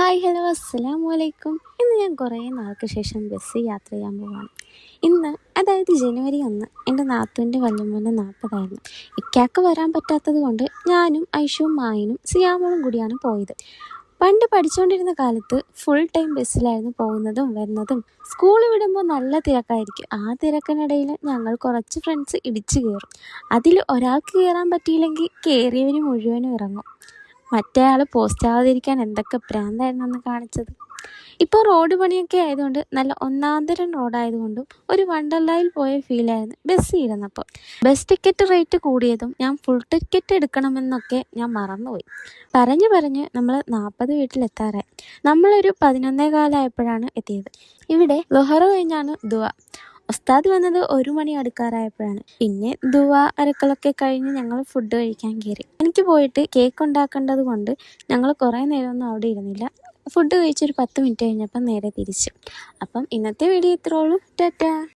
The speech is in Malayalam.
ഹായ് ഹലോ അസ്സലാമു വലൈക്കും ഇന്ന് ഞാൻ കുറേ നാൾക്ക് ശേഷം ബസ് യാത്ര ചെയ്യാൻ പോവാണ്. ഇന്ന് അതായത് ജനുവരി ഒന്ന് എന്റെ നാത്തുവിന്റെ വല്യമ്മന്റെ നാൽപ്പതായിരുന്നു. ഇക്കാക്ക് വരാൻ പറ്റാത്തത് കൊണ്ട് ഞാനും ഐഷുവും മായനും സിയാമോളും കൂടിയാണ് പോയത്. പണ്ട് പഠിച്ചുകൊണ്ടിരുന്ന കാലത്ത് ഫുൾ ടൈം ബസ്സിലായിരുന്നു പോകുന്നതും വരുന്നതും സ്കൂൾ വിടുമ്പോൾ നല്ല തിരക്കായിരിക്കും. ആ തിരക്കിനിടയിൽ ഞങ്ങൾ കുറച്ച് ഫ്രണ്ട്സ് ഇടിച്ചു കയറും. അതിൽ ഒരാൾക്ക് കയറാൻ പറ്റിയില്ലെങ്കിൽ കയറിയവർ മുഴുവനും ഇറങ്ങും. മറ്റേ ആൾ പോസ്റ്റ് ആവാതിരിക്കാൻ എന്തൊക്കെ പ്രാന്തായിരുന്നു അന്ന് കാണിച്ചത്. ഇപ്പോൾ റോഡ് പണിയൊക്കെ ആയതുകൊണ്ട് നല്ല ഒന്നാന്തരം റോഡായതുകൊണ്ടും ഒരു വണ്ടർലായിൽ പോയ ഫീലായിരുന്നു ബസ് ഇരുന്നപ്പോൾ. ബസ് ടിക്കറ്റ് റേറ്റ് കൂടിയതും ഞാൻ ഫുൾ ടിക്കറ്റ് എടുക്കണമെന്നൊക്കെ ഞാൻ മറന്നുപോയി. പറഞ്ഞു പറഞ്ഞ് നമ്മൾ നാൽപ്പത് വീട്ടിലെത്താറായി. നമ്മളൊരു പതിനൊന്നേ കാലമായപ്പോഴാണ് എത്തിയത്. ഇവിടെ ലൊഹറ കഴിഞ്ഞാണ് ദുവ ഉസ്താദ് വന്നത് ഒരു മണി അടുക്കാറായപ്പോഴാണ്. പിന്നെ ദുവ അരക്കലൊക്കെ കഴിഞ്ഞ് ഞങ്ങൾ ഫുഡ് കഴിക്കാൻ കയറി എനിക്ക് പോയിട്ട് കേക്ക് ഉണ്ടാക്കേണ്ടത് കൊണ്ട് ഞങ്ങൾ കുറേ നേരമൊന്നും അവിടെ ഇരുന്നില്ല. ഫുഡ് കഴിച്ചൊരു പത്ത് മിനിറ്റ് കഴിഞ്ഞപ്പം നേരെ തിരിച്ചു. അപ്പം ഇന്നത്തെ വീഡിയോ ഇത്രയുള്ളൂ ടാറ്റാ.